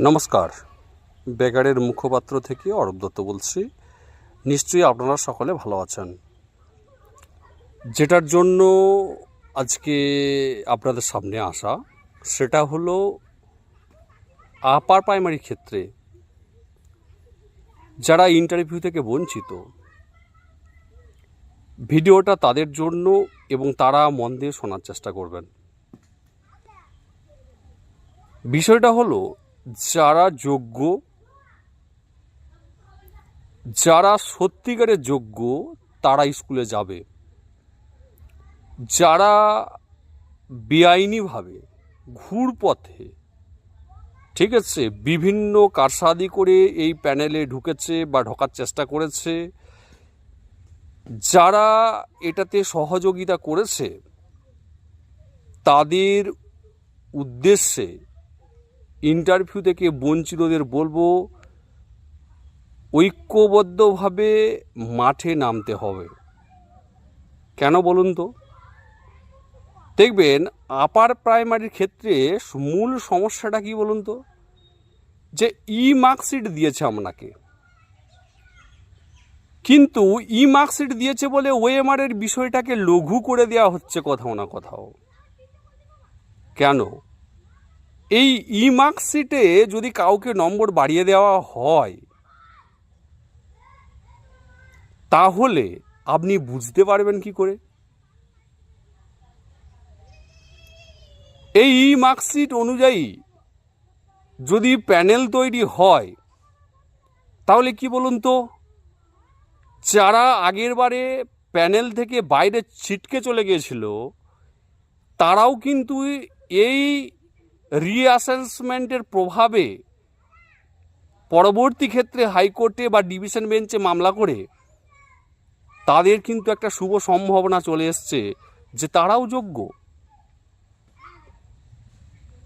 নমস্কার। বেগারের মুখপাত্র থেকে অরূপ দত্ত বলছি। নিশ্চয়ই আপনারা সকলে ভালো আছেন। যেটার জন্য আজকে আপনাদের সামনে আসা, সেটা হলো আপার প্রাইমারি ক্ষেত্রে যারা ইন্টারভিউ থেকে বঞ্চিত, ভিডিওটা তাদের জন্য এবং তারা মন দিয়ে শোনার চেষ্টা করবেন। বিষয়টা হলো যারা যোগ্য, যারা সত্যিকারের যোগ্য, তারা স্কুলে যাবে। যারা বেআইনিভাবে ঘুরপথে, ঠিক আছে, বিভিন্ন কারসাদি করে এই প্যানেলে ঢুকেছে বা ঢোকার চেষ্টা করেছে, যারা এটাতে সহযোগিতা করেছে, তাদের উদ্দেশ্যে ইন্টারভিউ থেকে বঞ্চিতদের বলব, ঐক্যবদ্ধভাবে মাঠে নামতে হবে। কেন বলুন তো? দেখবেন আপার প্রাইমারির ক্ষেত্রে মূল সমস্যাটা কি বলুন তো? যে ই মার্কশিট দিয়েছে আপনাকে। কিন্তু ই মার্কশিট দিয়েছে বলে ওএমআরের বিষয়টাকে লঘু করে দেওয়া হচ্ছে কোথাও না কোথাও। কেন? এই ই মার্কশিটে যদি কাউকে নম্বর বাড়িয়ে দেওয়া হয়, তাহলে আপনি বুঝতে পারবেন কি করে? এই ই মার্কশিট অনুযায়ী যদি প্যানেল তৈরি হয়, তাহলে কি বলুন তো? যারা আগের বারে প্যানেল থেকে বাইরে ছিটকে চলে গিয়েছিল, তারাও কিন্তু এই রিঅ্যাসেসমেন্টের প্রভাবে পরবর্তী ক্ষেত্রে হাইকোর্টে বা ডিভিশন বেঞ্চে মামলা করে তাদের কিন্তু একটা শুভ সম্ভাবনা চলে এসছে যে তারাও যোগ্য।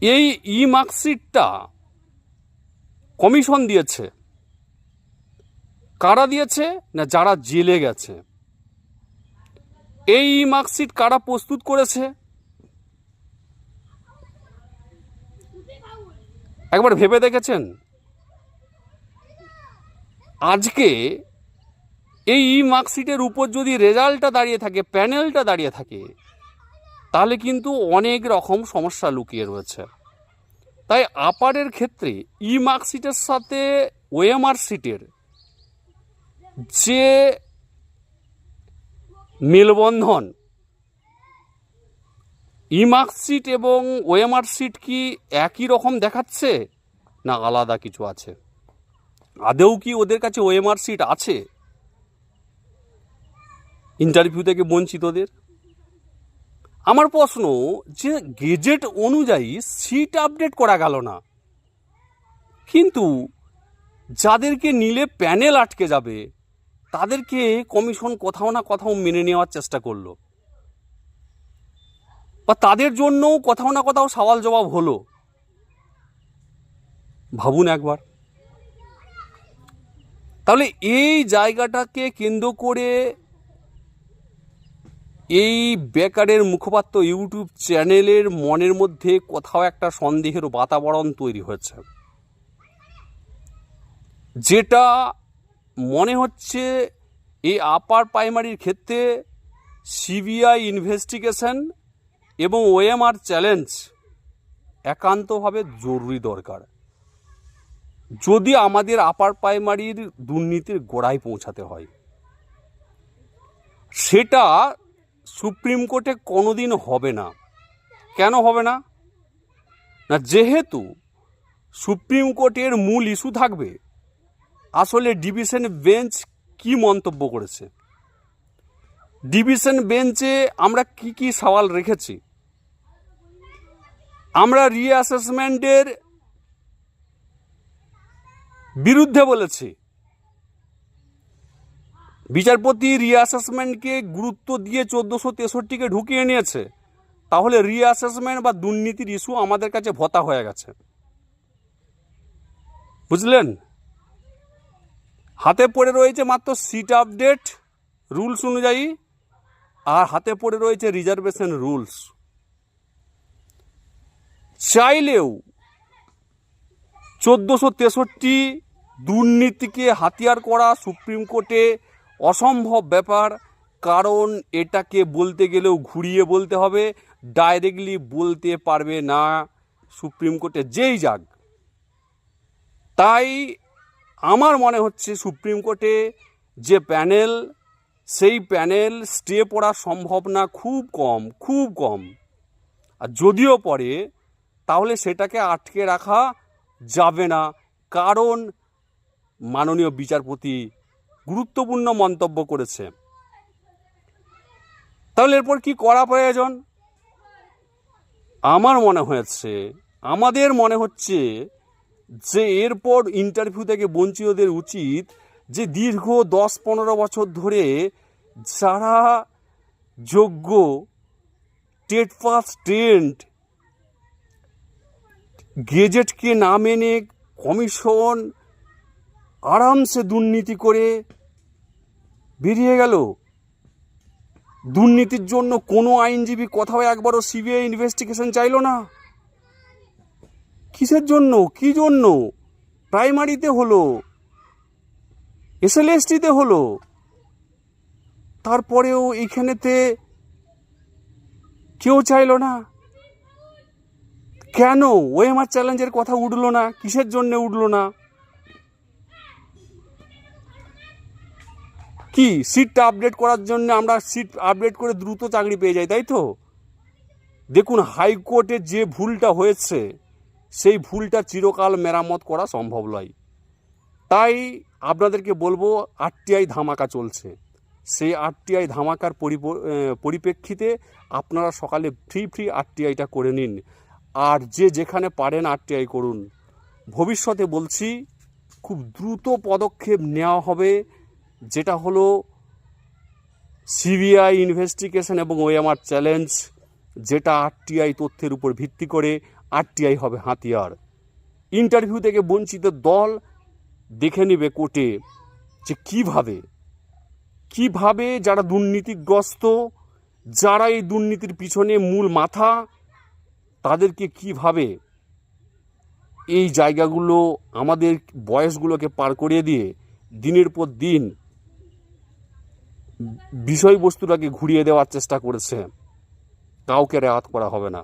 এই ই মার্কশিটটা কমিশন দিয়েছে। কারা দিয়েছে না যারা জেলে গেছে? এই মার্কশিট কারা প্রস্তুত করেছে? একবার ভেবে দেখেছেন? আজকে এই ই মার্কশিটের উপর যদি রেজাল্টটা দাঁড়িয়ে থাকে, প্যানেলটা দাঁড়িয়ে থাকে, তাহলে কিন্তু অনেক রকম সমস্যা লুকিয়ে রয়েছে। তাই আপারের ক্ষেত্রে ই মার্কশিটের সাথে ওএমআর সিটের যে মেলবন্ধন ই মার্কশিট এবং ওএমআর সিট কি একই রকম দেখাচ্ছে? না আলাদা কিছু আছে? আদেও কি ওদের কাছে ওএমআর সিট আছে? ইন্টারভিউ থেকে বঞ্চিতদের? আমার প্রশ্ন, যে গেজেট অনুযায়ী সিট আপডেট করা গেল না, কিন্তু যাদেরকে নিলে প্যানেল আটকে যাবে, তাদেরকে কমিশন কোথাও না কোথাও মেনে নেওয়ার চেষ্টা করল। বা তাদের জন্যও কোথাও না কোথাও সওয়াল জবাব হলো। ভাবুন একবার। তাহলে এই জায়গাটাকে কেন্দ্র করে এই বেকারের মুখপাত্র ইউটিউব চ্যানেলের মনের মধ্যে কোথাও একটা সন্দেহের বাতাবরণ তৈরি হয়েছে। যেটা মনে হচ্ছে এই আপার প্রাইমারির ক্ষেত্রে সিবিআই ইনভেস্টিগেশন এবং ওএমআর চ্যালেঞ্জ একান্তভাবে জরুরি দরকার। যদি আমাদের আপার প্রাইমারির দুর্নীতির গোড়ায় পৌঁছাতে হয়, সেটা সুপ্রিম কোর্টে কোনোদিন হবে না। কেন হবে না? না, যেহেতু সুপ্রিম কোর্টের মূল ইস্যু থাকবে, আসলে ডিভিশন বেঞ্চ কি মন্তব্য করেছে? ডিভিশন বেঞ্চে আমরা কি কি সওয়াল রেখেছি? আমরা রিঅ্যাসেসমেন্টের বিরুদ্ধে বলেছি। বিচারপতি রিঅ্যাসেসমেন্টকে গুরুত্ব দিয়ে চোদ্দোশো তেষট্টিকে ঢুকিয়ে নিয়েছে, তাহলে রিঅ্যাসেসমেন্ট বা দুর্নীতির ইস্যু আমাদের কাছে ভতা হয়ে গেছে। বুঝলেন? হাতে পড়ে রয়েছে মাত্র সিট আপডেট রুলস অনুযায়ী, আর হাতে পড়ে রয়েছে রিজার্ভেশন রুলস চাইলেও চোদ্দোশো তেষট্টি দুর্নীতিকে হাতিয়ার করা সুপ্রিম কোর্টে অসম্ভব ব্যাপার। কারণ এটাকে বলতে গেলেও ঘুরিয়ে বলতে হবে ডাইরেক্টলি বলতে পারবে না সুপ্রিম কোর্টে যেই যাক। তাই আমার মনে হচ্ছে সুপ্রিম কোর্টে যে প্যানেল, সেই প্যানেল স্টে পড়া সম্ভব না, খুব কম খুব কম। আর যদিও পড়ে তাহলে সেটাকে আটকে রাখা যাবে না। কারণ মাননীয় বিচারপতি গুরুত্বপূর্ণ মন্তব্য করেছে। তাহলে এরপর কি করা প্রয়োজন? আমার মনে হয়েছে, আমাদের মনে হচ্ছে যে এরপর ইন্টারভিউ থেকে বঞ্চিতদের উচিত যে দীর্ঘ দশ পনেরো বছর ধরে যারা যোগ্য টেট পাস ট্রেন্ড গেজেটকে না মেনে কমিশন আরামসে দুর্নীতি করে বেরিয়ে গেল। দুর্নীতির জন্য কোনো আইনজীবী কোথাও একবারও সিবিআই ইনভেস্টিগেশন চাইলো না। কিসের জন্য? কি জন্য? প্রাইমারিতে হলো? এসএলএসটিতে হলো? তারপরেও এইখানেতে কেউ চাইলো না। কেন? ওএমআর চ্যালেঞ্জের কথা উঠল না, কিসের জন্য উঠল না? কি সিটটা আপডেট করার জন্য আমরা সিট আপডেট করে দ্রুত চাকরি পেয়ে যাই, তাই তো? দেখুন হাইকোর্টের যে ভুলটা হয়েছে, সেই ভুলটা চিরকাল মেরামত করা সম্ভব নয়। তাই আপনাদেরকে বলব আরটিআই ধামাকা চলছে। সেই আরটিআই ধামাকার পরিপ- পরিপ্রেক্ষিতে আপনারা সকালে ফ্রি ফ্রি আরটিআইটা করে নিন। আর যে যেখানে পারেন আরটিআই করুন। ভবিষ্যতে বলছি, খুব দ্রুত পদক্ষেপ নেওয়া হবে, যেটা হলো সিবিআই ইনভেস্টিগেশন এবং ওএমআর চ্যালেঞ্জ যেটা আরটিআই তথ্যের উপর ভিত্তি করে আরটিআই হবে হাতিয়ার। ইন্টারভিউ থেকে বঞ্চিত দল দেখে নেবে কোর্টে যে কীভাবে কীভাবে যারা দুর্নীতিগ্রস্ত, যারা এই দুর্নীতির পিছনে মূল মাথা তাদেরকে কীভাবে এই জায়গাগুলো, আমাদের বয়সগুলোকে পার করিয়ে দিয়ে দিনের পর দিন বিষয়বস্তুটাকে ঘুরিয়ে দেওয়ার চেষ্টা করেছে, কাউকে রেয়াত করা হবে না।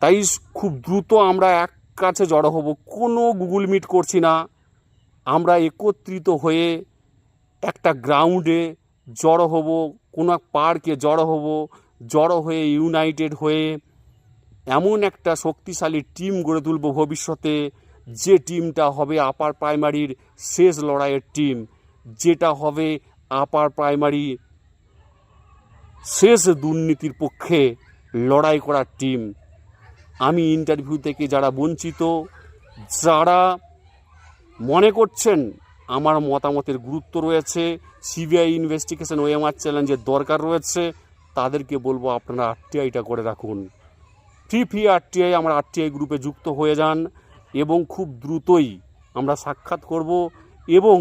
তাই খুব দ্রুত আমরা এক কাছে জড়ো হব, কোনো গুগল মিট করছি না। আমরা একত্রিত হয়ে একটা গ্রাউন্ডে জড়ো হব, কোনো পার্কে জড়ো হব, জড়ো হয়ে ইউনাইটেড হয়ে এমন একটা শক্তিশালী টিম গড়ে তুলব ভবিষ্যতে, যে টিমটা হবে আপার প্রাইমারির শেষ লড়াইয়ের টিম, যেটা হবে আপার প্রাইমারি শেষ দুর্নীতির পক্ষে লড়াই করার টিম। আমি ইন্টারভিউ থেকে যারা বঞ্চিত, যারা মনে করছেন আমার মতামতের গুরুত্ব রয়েছে, সিবিআই ইনভেস্টিগেশন ওএমআর চ্যালেঞ্জের দরকার রয়েছে, তাদেরকে বলব আপনারা আরটিআইটা করে রাখুন। ফ্রি আরটিআই আমরা আরটিআই গ্রুপে যুক্ত হয়ে যান এবং খুব দ্রুতই আমরা সাক্ষাৎ করব এবং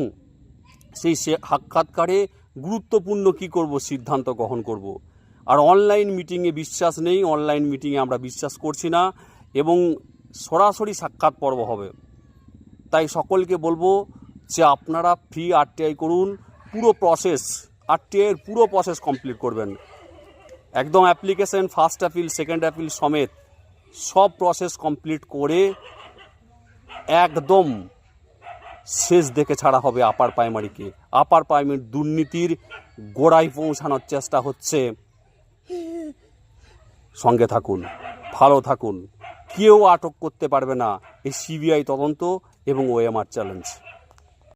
সেই সাক্ষাৎকারে গুরুত্বপূর্ণ কি করব সিদ্ধান্ত গ্রহণ করব। আর অনলাইন মিটিংয়ে বিশ্বাস নেই অনলাইন মিটিংয়ে আমরা বিশ্বাস করছি না এবং সরাসরি সাক্ষাৎ পর্ব হবে। তাই সকলকে বলব যে আপনারা ফ্রি আরটিআই করুন, পুরো প্রসেস আরটিআইয়ের পুরো প্রসেস কমপ্লিট করবেন। একদম application first appeal second appeal সমেত সব প্রসেস কমপ্লিট করে একদম শেষ দেখে ছাড়া হবে আপার প্রাইমারিকে আপার প্রাইমারি দুর্নীতির গোড়ায় পৌঁছানোর চেষ্টা হচ্ছে। সঙ্গে থাকুন, ভালো থাকুন। কেউ আটক করতে পারবে না। এই সিবিআই তদন্ত এবং ওএমআর চ্যালেঞ্জ